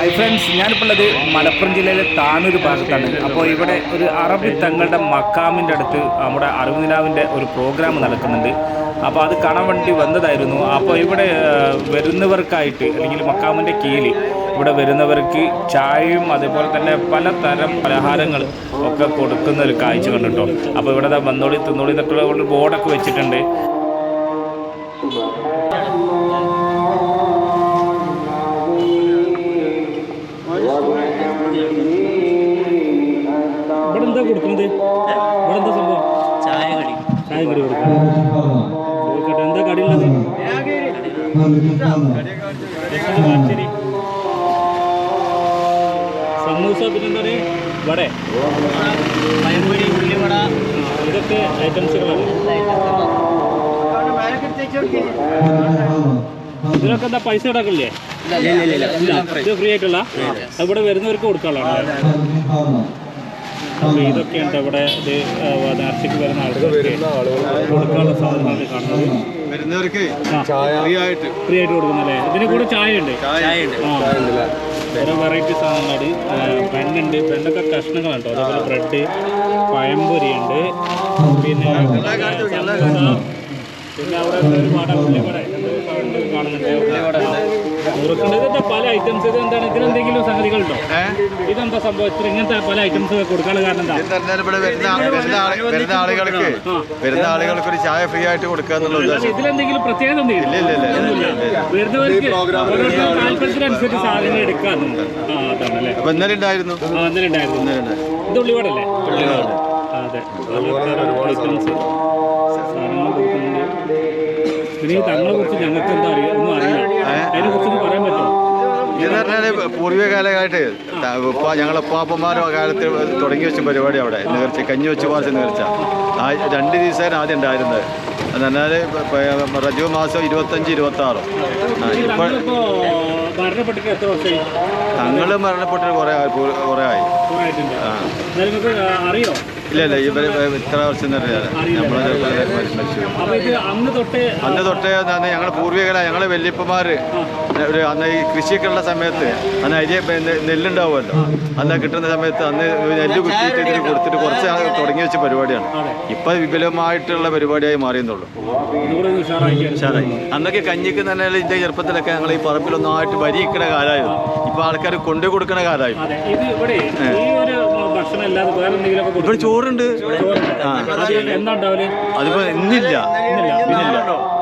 Hi friends ഞാനിപ്പോൾ ഉള്ളത് മലപ്പുറം ജില്ലയിലെ താനൂർ ഭാഗത്താണ്. അപ്പോൾ ഇവിടെ ഒരു അറബി തങ്ങളുടെ മക്കാമിന്റെ അടുത്ത് നമ്മുടെ അറിവിനാവിന്റെ ഒരു പ്രോഗ്രാം നടക്കുന്നുണ്ട്. അപ്പോൾ അത് കാണാൻ വേണ്ടി വന്നതായിരുന്നു. അപ്പോൾ ഇവിടെ വരുന്നവർക്കായിട്ട് അല്ലെങ്കിൽ മക്കാമിന്റെ കീഴിൽ ഇവിടെ വരുന്നവർക്ക് ചായയും അതുപോലെ തന്നെ പലതരം പലഹാരങ്ങൾ ഒക്കെ കൊടുക്കുന്ന ഒരു കാഴ്ച കണ്ടിട്ടോ അപ്പോൾ ഇവിടെ വന്നോളി തിന്നോളി എന്നൊക്കെ ബോർഡൊക്കെ വെച്ചിട്ടുണ്ട്. കൊടുക്കുന്നത്? ഇവിടെ എന്താ സംഭവം? ചായ കടി. ചായ കടി കൊടുക്കാം എന്താ കടിയുള്ളത് ശരി സമൂസ പിന്നെന്താണ്? വട. പഴംപൊരി ഉള്ളിവട. ഇതൊക്കെ ഐറ്റംസുകളാണ്. ഇതിനൊക്കെ എന്താ പൈസ ഇടാക്കില്ലേ? ഇല്ല ഇത് ഫ്രീ ആയിട്ടുള്ള. അവിടെ ഇവിടെ വരുന്നവർക്ക് കൊടുക്കാനുള്ളതാണ്. അപ്പോൾ ഇതൊക്കെയുണ്ട് ഇവിടെ ഇത് നേർച്ചയ്ക്ക് വരുന്ന ആളുകൾക്ക് കൊടുക്കാനുള്ള സാധനങ്ങൾ കാണുന്നത്. വരുന്നവർക്ക് ആ ഫ്രീ ആയിട്ട്. ഫ്രീ ആയിട്ട് കൊടുക്കുന്നല്ലേ? ഇതിന് കൂടെ ചായ ഉണ്ട്. ഓരോ വെറൈറ്റി സാധനങ്ങളാണ് പെണ്ണുണ്ട്. പെണ്ണൊക്കെ കഷ്ണങ്ങളുണ്ട് അതേപോലെ ബ്രെഡ് പഴംപൊരി ഉണ്ട് പിന്നെ പിന്നെ അവിടെ ഒരുപാട് ഉള്ളിവട കാണുന്നുണ്ട്. പല ഐറ്റംസ് ഇത് എന്താണ്? ഇതിനെന്തെങ്കിലും സംഗതികളുണ്ടോ? ഇതെന്താ സംഭവം? ഇത്ര ഇങ്ങനത്തെ പല ഐറ്റംസ് കൊടുക്കാനുള്ള കാരണം വരുന്ന ആളുകൾക്ക് വരുന്ന ആളുകൾക്ക് ഒരു ചായ ഫ്രീ ആയിട്ട് കൊടുക്കുക എന്നുള്ള ഉദ്ദേശം. ഇതിലെന്തെങ്കിലും പ്രത്യേകത. വരുന്നവർക്ക് താല്പര്യത്തിനനുസരിച്ച് അപ്പൊ ഇന്നലെ ഉണ്ടായിരുന്നു. ഉണ്ടായിരുന്നു. ഇന്നലെ ഉണ്ടായിരുന്നു. ഇത് ഉള്ളിവടല്ലേ? അതെ. ഐറ്റംസ് സാധനങ്ങൾ കൊടുക്കുന്നുണ്ട്. പിന്നെ തങ്ങളെ കുറിച്ച് ഞങ്ങൾക്ക് എന്താ അറിയാം ഒന്നും അറിയില്ല. അതിനെ കുറിച്ചൊന്ന് പറയാൻ പറ്റുമോ? ഇതെന്ന് പറഞ്ഞാൽ പൂർവിക കാലമായിട്ട് ഞങ്ങളെ പാപ്പന്മാരോ കാലത്ത് തുടങ്ങി വെച്ച പരിപാടി അവിടെ നേർച്ച കഞ്ഞി വെച്ച് പാർച്ച നേർച്ച. ആ രണ്ട് ദിവസമാണ് ആദ്യം ഉണ്ടായിരുന്നത്. എന്ന് പറഞ്ഞാൽ റജു മാസം ഇരുപത്തഞ്ച് ഇരുപത്തി ആറ് ഇപ്പോൾ തങ്ങൾ മരണപ്പെട്ടിട്ട് കുറേ കുറേ ആയി. അറിയോ? ഇല്ല ഇല്ല ഇവർ ഇത്ര വർഷം അന്ന് തൊട്ട് അന്ന് തൊട്ടേ ഞങ്ങളുടെ ഞങ്ങൾ പൂർവികര ഞങ്ങളെ ഒരു അന്ന് ഈ കൃഷിയൊക്കെ ഉള്ള സമയത്ത് അന്ന് അരി നെല്ലുണ്ടാവുമല്ലോ. അന്ന് കിട്ടുന്ന സമയത്ത് അന്ന് നെല്ല് കുത്തിയിട്ട് ഇതിന് കൊടുത്തിട്ട് കുറച്ച് ആൾ തുടങ്ങി വെച്ച പരിപാടിയാണ്. ഇപ്പം വിപുലമായിട്ടുള്ള പരിപാടിയായി മാറിയെന്നുള്ളൂ. ഉഷാറായി. അന്നൊക്കെ കഞ്ഞിക്ക് തന്നെ ഇതിന്റെ ചെറുപ്പത്തിലൊക്കെ ഞങ്ങൾ ഈ പറമ്പിലൊന്നായിട്ട് വരിയിക്കണ കാലമായിരുന്നു ഇപ്പൊ ആൾക്കാർ കൊണ്ടു കൊടുക്കണ കാലമായിരുന്നു അല്ലാതെ വേറെ ഇവിടെ ചോറുണ്ട്. ആ. അത് എന്താ ഉണ്ടാവൽ? അതിപ്പോ ഇന്നില്ല. ഇന്നില്ല.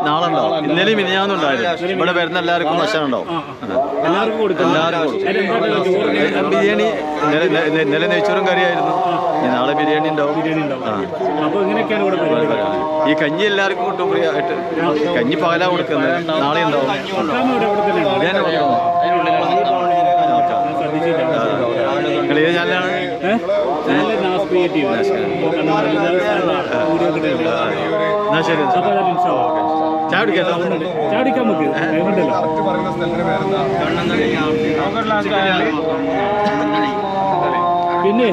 നാളെ ഉണ്ടാവും ഇന്നലെ മിനിഞ്ഞാന്നുണ്ടായിരുന്നു ഇവിടെ വരുന്ന എല്ലാവർക്കും ഭക്ഷണം ഉണ്ടാവും. ആ, ആ. എല്ലാവർക്കും കൊടുക്കും. എല്ലാവർക്കും കൊടുക്കും. അതിലെന്താ ചോറിന് ഏ, ബിരിയാണി ഇന്നലെ ഇന്നലെ- ഇന്നലെ നെയ്ച്ചോറും കറിയായിരുന്നു. ഇനി നാളെ ബിരിയാണി ഉണ്ടാവും. ബിരിയാണി ഉണ്ടാവും. അപ്പൊ ഇങ്ങനെയൊക്കെയാണ് ഇവിടെ പരിപാടി. ഈ കഞ്ഞി എല്ലാവർക്കും കിട്ടും ഫ്രീ ആയിട്ട്. കഞ്ഞി പകലാ കൊടുക്കുന്നത്. നാളെ ഉണ്ടാവും. ഇവിടെ ഇവിടെ തന്നെയാണ് ഞാൻ എന്നാ ശരി നമുക്ക് പിന്നെ